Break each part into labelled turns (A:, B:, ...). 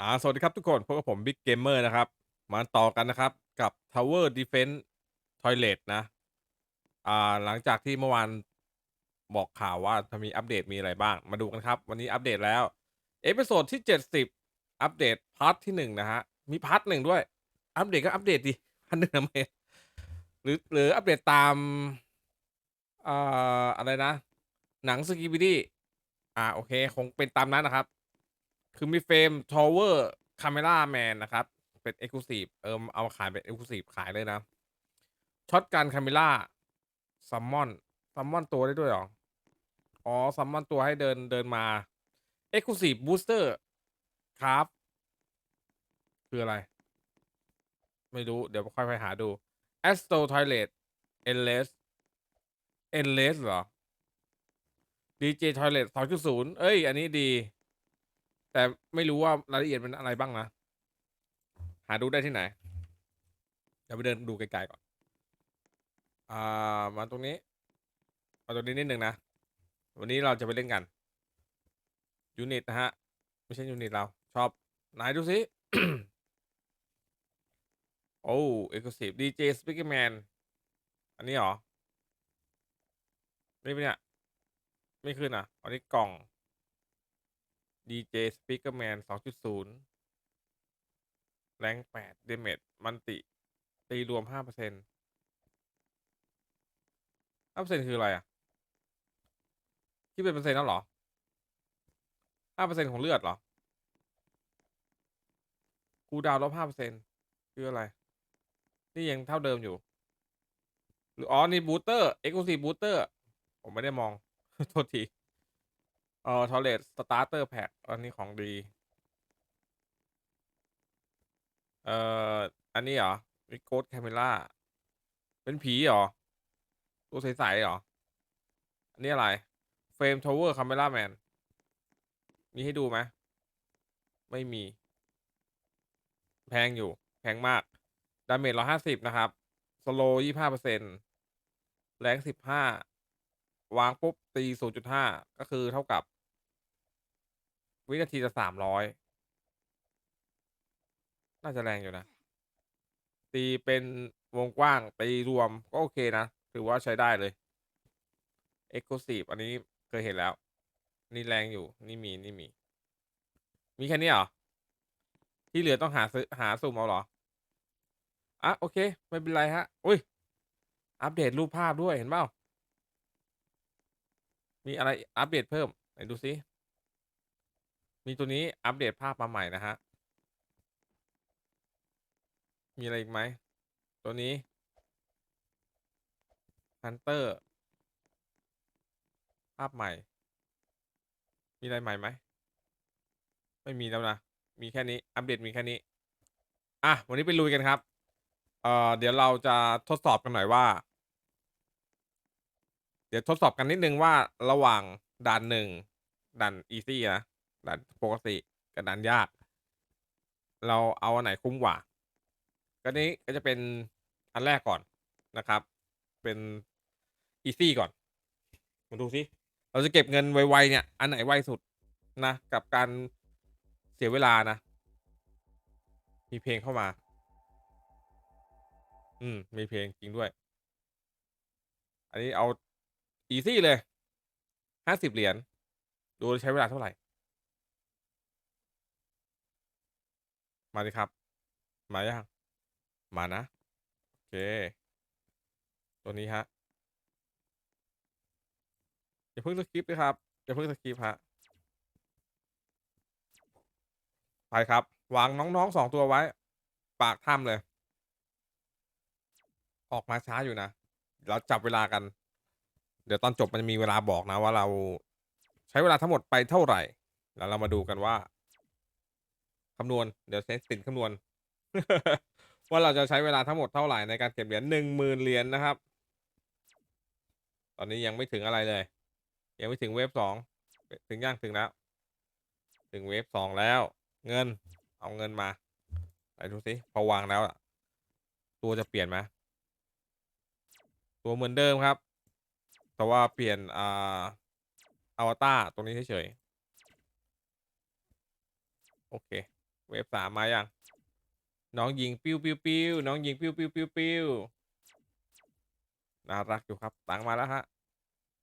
A: อ่า สวัสดีครับทุกคน พบกับผมบิ๊กเกมเมอร์นะครับ มาต่อกันนะครับ กับ Tower Defense Toilet นะ อ่า หลังจากที่เมื่อวานบอกข่าวว่าจะมีอัปเดตมีอะไรบ้าง มาดูกันครับ วันนี้อัปเดตแล้ว เอพิโซดที่ 70 อัปเดตพาร์ทที่ 1 นะฮะ มีพาร์ทหนึ่งด้วย อัปเดตก็อัปเดตดิพันหนึ่งทำไมหรือหรืออัปเดตตาม อ่า อะไรนะ หนังสกีบิดี้อ่า โอเค คงเป็นตามนั้นนะครับ คือมีเฟรมทาวเวอร์คาเมล่าแมนนะครับ เป็นเอ็กซ์คลูซีฟเออเอามาขายเป็นเอ็กซ์คลูซีฟขายเลยนะช็อตการคาเมล่าซัมมอนซัมมอนตัวได้ด้วยหรอ อ๋อซัมมอนตัวให้เดินเดินมาเอ็กซ์คลูซีฟบูสเตอร์ครับ คืออะไร ไม่รู้ เดี๋ยวค่อยไปหาดู a s t r o Toilet Endless Endless เหรอ DJ Toilet 2.0เอ้ย อันนี้ดี แต่ไม่รู้ว่ารายละเอียดมันอะไรบ้างนะ หาดูได้ที่ไหน เดี๋ยวไปเดินดูไกลๆก่อน อ่า มาตรงนี้ มาตรงนี้นิดหนึ่งนะ วันนี้เราจะไปเล่นกัน ยูนิตนะฮะ ไม่ใช่ยูนิตเรา ชอบไหนดูสิ โอ้เอ็กซ์คลูซีฟดีเจสปิเกอร์แมน อันนี้เหรอ นี่ปะเนี่ย ไม่ขึ้นอะ อันนี้กล่อง DJ Speakerman 2.0 แรง8เดเมจมันติ ตีรวม5%เปอร์เซ็นต์5%เปอร์เซ็นต์คืออะไรอะ คิดเป็นเปอร์เซ็นต์แล้วเหรอ5%เปอร์เซ็นต์ของเลือดเหรอคูดาวลบ5%เปอร์เซ็นต์คืออะไร นี่ยังเท่าเดิมอยู่ หรืออ๋อ นี่บูสเตอร์เอ็กซ์คลูซีบูสเตอร์ ผมไม่ได้มอง โทษที เอ่อทอเลตสตาร์เตอร์แพ็คอันนี้ของดี เอ่อ อันนี้เหรอวิโกดแคมเมล่า เป็นผีเหรอ ตัวใสๆเหรอ อันนี้อะไร เฟรมทาวเวอร์คาเมล่าแมน มีให้ดูไหม ไม่มี แพงอยู่ แพงมาก ดาเมจร้อยห้าสิบนะครับ สโลยี่ห้าเปอร์เซ็นต์แรงสิบห้า วางปุ๊บตีศูนย์จุดห้าก็คือเท่ากับ วินาทีละสามร้อยน่าจะแรงอยู่นะ ตีเป็นวงกว้างตีรวมก็โอเคนะ ถือว่าใช้ได้เลย Exclusive อันนี้เคยเห็นแล้ว นี่แรงอยู่ นี่มีนี่มี มีแค่นี้เหรอ ที่เหลือต้องหาซื้อหาสุ่มเอาเหรอ อะ โอเค ไม่เป็นไรฮะ อุ้ย อัปเดตรูปภาพด้วยเห็นเปล่า มีอะไรอัปเดตเพิ่มไหนดูซิมีตัวนี้อัปเดตภาพมาใหม่นะฮะ มีอะไรอีกไหม ตัวนี้ Hunter ภาพใหม่ มีอะไรใหม่ไหม ไม่มีแล้วนะ มีแค่นี้ อัปเดตมีแค่นี้ อะ วันนี้ไปลุยกันครับ เอ่อ เดี๋ยวเราจะทดสอบกันหน่อยว่า เดี๋ยวทดสอบกันนิดนึงว่าระหว่างด่านหนึ่งด่านอีซี่นะด่านปกติกับด่านยาก เราเอาอันไหนคุ้มกว่า ก็นี้ก็จะเป็นอันแรกก่อนนะครับ เป็นอีซี่ก่อนมาดูสิเราจะเก็บเงินไวๆเนี่ย อันไหนไวสุดนะกับการเสียเวลานะ มีเพลงเข้ามา อืม มีเพลงจริงด้วย อันนี้เอา อีซี่เลยห้าสิบเหรียญดูใช้เวลาเท่าไหร่ มาดิครับ มายังมานะ โอเค ตัวนี้ฮะอย่าเพิ่งสคริปนะครับอย่าเพิ่งสคริปฮะไปครับ วางน้องๆสองตัวไว้ ปากถ้ำเลย ออกมาช้าอยู่นะ เราจับเวลากัน เดี๋ยวตอนจบมันจะมีเวลาบอกนะว่าเราใช้เวลาทั้งหมดไปเท่าไหร่ แล้วเรามาดูกันว่าคำนวณ เดี๋ยวใช้สินคำนวณ ว่าเราจะใช้เวลาทั้งหมดเท่าไหร่ในการเก็บเหรียญหนึ่งหมื่นเหรียญนะครับ ตอนนี้ยังไม่ถึงอะไรเลย ยังไม่ถึงเวฟสองถึงย่างถึงแล้ว ถึงเวฟสองแล้ว เงิน เอาเงินมาไหนดูสิพอวางแล้วตัวจะเปลี่ยนไหมตัวเหมือนเดิมครับ แต่ว่าเปลี่ยนอ่าอวตารตรงนี้เฉยๆโอเค เวฟสามมายังน้องยิงปิ้วปิ้วปิ้วน้องยิงปิ้วปิ้วปิ้วปิ้วน่ารักอยู่ครับตังมาแล้วฮะ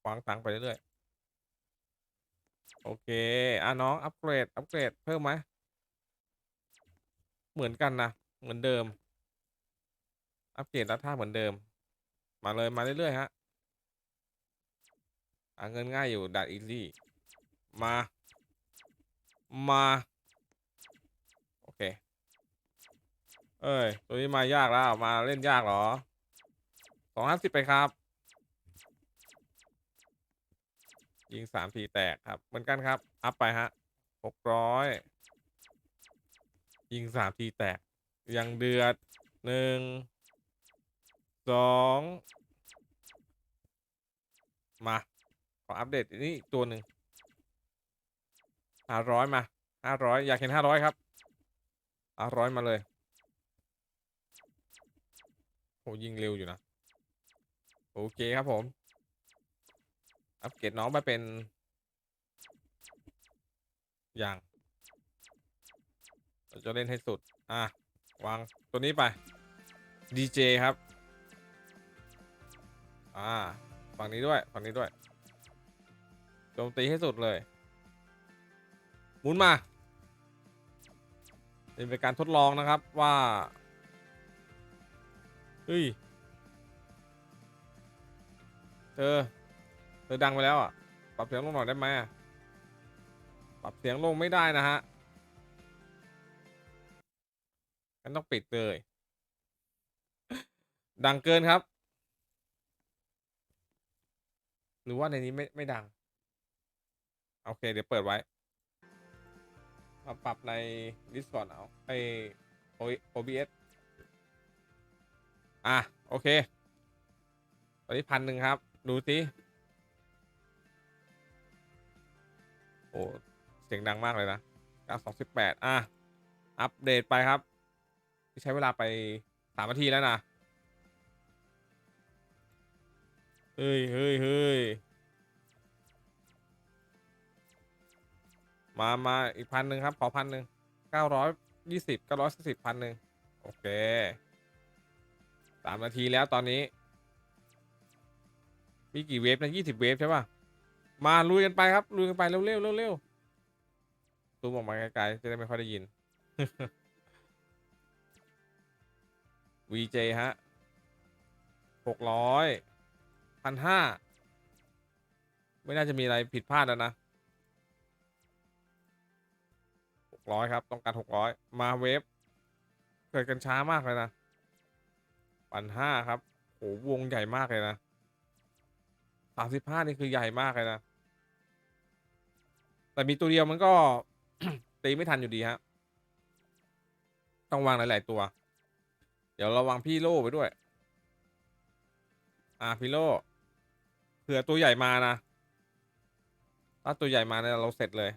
A: วางตังไปเรื่อยๆโอเคอะน้องอัปเกรดอัปเกรดเพิ่มไหมเหมือนกันนะเหมือนเดิม อัปเกรดแล้วท่าเหมือนเดิม มาเลยมาเรื่อยๆฮะ อะเงินง่ายอยู่ดัดอีซี่มา มา โอเค เอ้ย ตัวนี้มายากแล้ว มาเล่นยากเหรอสองห้าสิบไปครับ ยิงสามทีแตกครับ เหมือนกันครับ อัพไปฮะหกร้อยยิงสามทีแตก ยังเดือดหนึ่งสองมา ขออัปเดตอันนี้อีกตัวหนึ่งห้าร้อยมาห้าร้อยอยากเห็นห้าร้อยครับห้าร้อยมาเลยโหยิงเร็วอยู่นะ โอเคครับผม อัปเกรดน้องไปเป็น อย่างเราจะเล่นให้สุด อะ วางตัวนี้ไปดีเจครับ อ่า ฝั่งนี้ด้วย ฝั่งนี้ด้วย โจมตีให้สุดเลยหมุนมาเป็นการทดลองนะครับว่าเฮ้ยเธอเธอดังไปแล้วอะ ปรับเสียงลงหน่อยได้ไหมปรับเสียงลงไม่ได้นะฮะงั้นต้องปิดเลย ดังเกินครับ หรือว่าในนี้ไม่ไม่ดัง โอเค เดี๋ยวเปิดไว้ มาปรับใน Discord เอาไอ OBS อะ โอเค ตอนนี้พันหนึ่งครับ ดูสิ โอ้ เสียงดังมากเลยนะ928 อะ อัปเดตไปครับ ใช้เวลาไปสามนาทีแล้วนะ เฮ้ยเฮ้ยเฮ้ย มามาอีกพันหนึ่งครับ ขอพันหนึ่งเก้าร้อยยี่สิบเก้าร้อยสิบพันหนึ่งโอเคสามนาทีแล้วตอนนี้ มีกี่เวฟนะยี่สิบเวฟใช่ป่ะ มาลุยกันไปครับลุยกันไปเร็วเร็วเร็วเร็วซูมออกมาไกลๆจะได้ไม่ค่อยได้ยิน VJ ฮะหกร้อยพันห้าไม่น่าจะมีอะไรผิดพลาดแล้วนะ หกร้อยครับ ต้องการหกร้อยมาเวฟเกิดกันช้ามากเลยนะปันห้าครับโหวงใหญ่มากเลยนะสามสิบห้านี่คือใหญ่มากเลยนะ แต่มีตัวเดียวมันก็ ตีไม่ทันอยู่ดีฮะ ต้องวางหลาย ๆ ตัว เดี๋ยวเราวางพี่โล่ไปด้วย อ่าพี่โล่เผื่อตัวใหญ่มานะ ถ้าตัวใหญ่มาเนี่ยเราเสร็จเลย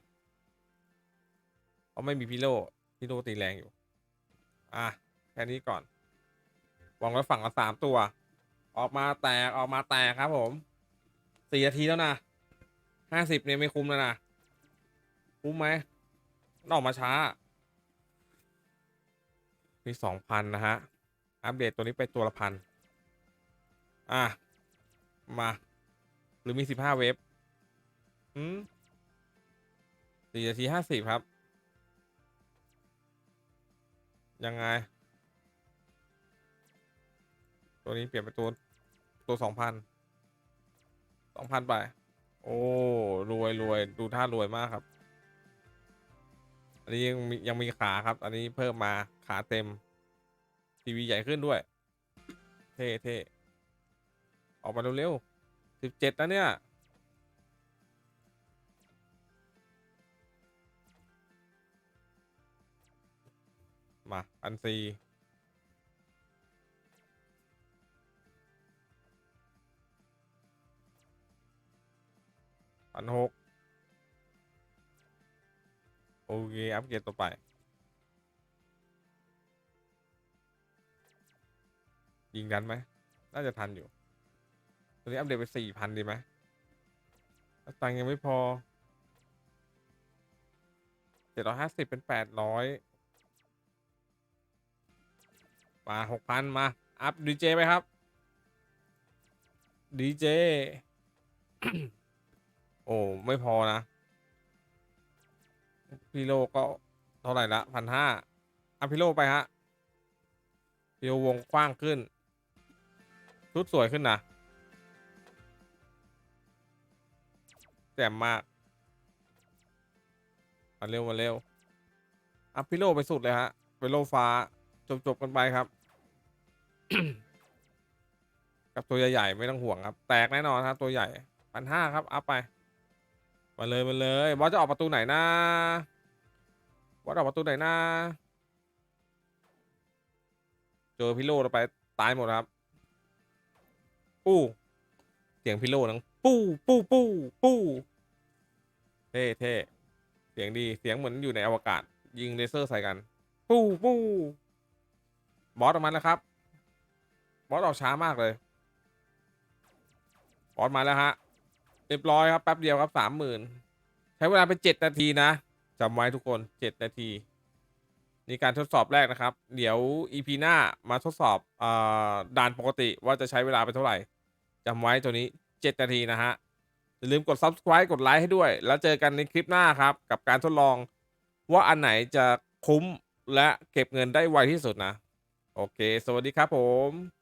A: ราะไม่มีพิโลพิโลตีแรงอยู่ อะแค่นี้ก่อนวางไว้ฝั่งละสามตัว ออกมาแตกออกมาแตกครับผมสี่นาทีแล้วนะห้าสิบเนี่ยไม่คุ้มแล้วนะคุ้มไหมนออกมาช้า มีสองพันนะฮะ อัปเดตตัวนี้ไปตัวละพันอะ มา หรือมีสิบห้าเวฟอืมสี่นาทีห้าสิบครับ ยังไง ตัวนี้เปลี่ยนเป็นตัวตัวสองพันสองพันไป โอ้ รวยรวยดูท่ารวยมากครับ อันนี้ยังมียังมีขาครับ อันนี้เพิ่มมาขาเต็ม ทีวีใหญ่ขึ้นด้วย เท่เท่ออกมาเร็วๆสิบเจ็ดนะเนี่ย มาพันสี่พันหกโอเค อัปเกรดต่อไป ยิงดันไหม น่าจะทันอยู่ ตอนนี้อัปเดตไปสี่พันดีไหมตังยังไม่พอเจ็ดร้อยห้าสิบเป็นแปดร้อย มาหกพันมา อัพดีเจไปครับดีเจโอ้ ไม่พอนะ พี่โลก็เท่าไหร่ละพันห้าอัพพี่โลไปฮะพี่โลวงกว้างขึ้น ชุดสวยขึ้นนะแจ่มมาก มาเร็ว มาเร็ว อัพพี่โลไปสุดเลยฮะ ไปโลฟ้าจบจบกันไปครับ กับตัวใหญ่ๆไม่ต้องห่วงครับ แตกแน่นอนครับตัวใหญ่พันห้าครับอัพไปมาเลยมาเลยบอสจะออกประตูไหนนะบอสออกประตูไหนนะเจอพี่โลเราไปตายหมดครับ ปู้เสียงพี่โลนังปู้ปู้ปู้ปู้เท่เท่เสียงดีเสียงเหมือนอยู่ในอวกาศ ยิงเลเซอร์ใส่กัน ปู้ปู้บอสออกมาแล้วครับ บอสออกช้ามากเลยบอสมาแล้วฮะเรียบร้อยครับแป๊บเดียวครับสามหมื่นใช้เวลาไปเจ็ดนาทีนะจำไว้ทุกคนเจ็ดนาทีนี่การทดสอบแรกนะครับ เดี๋ยว EP หน้ามาทดสอบอด่านปกติว่าจะใช้เวลาไปเท่าไหร่จำไว้ตัวนี้เจ็ดนาทีนะฮะอย่าลืมกด subscribe กดไลค์ให้ด้วย แล้วเจอกันในคลิปหน้าครับ กับการทดลองว่าอันไหนจะคุ้มและเก็บเงินได้ไวที่สุดนะ โอเค สวัสดีครับผม